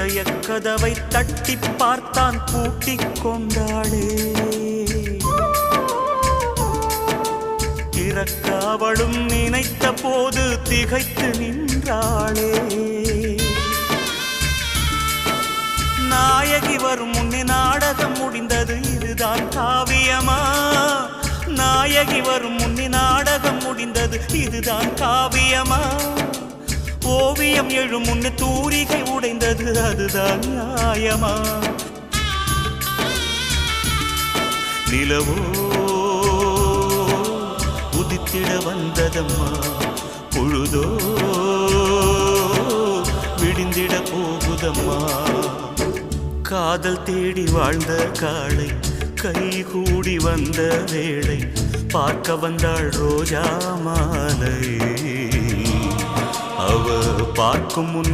இதய கதவை தட்டி பார்த்தான் பூட்டிக் கொண்டாளே. இறக்க அவளும் நினைத்த போது திகைத்து நின்றாளே. நாயகி வரும் முன்னே நாடகம் முடிந்தது இதுதான் காவியமா? நாயகி வரும் முன்னே நாடகம் முடிந்தது இதுதான் காவியமா? நியாயம் எழும் முன்னு தூரிகை உடைந்தது அதுதான் நியாயமா? நிலவோ உதித்திட வந்ததம்மா? பொழுதோ விடிந்திட போகுதம்மா? காதல் தேடி வாழ்ந்த காளை கை கூடி வந்த வேளை பார்க்க வந்தாள் ரோஜா மாலை பார்க்கும் முன்னே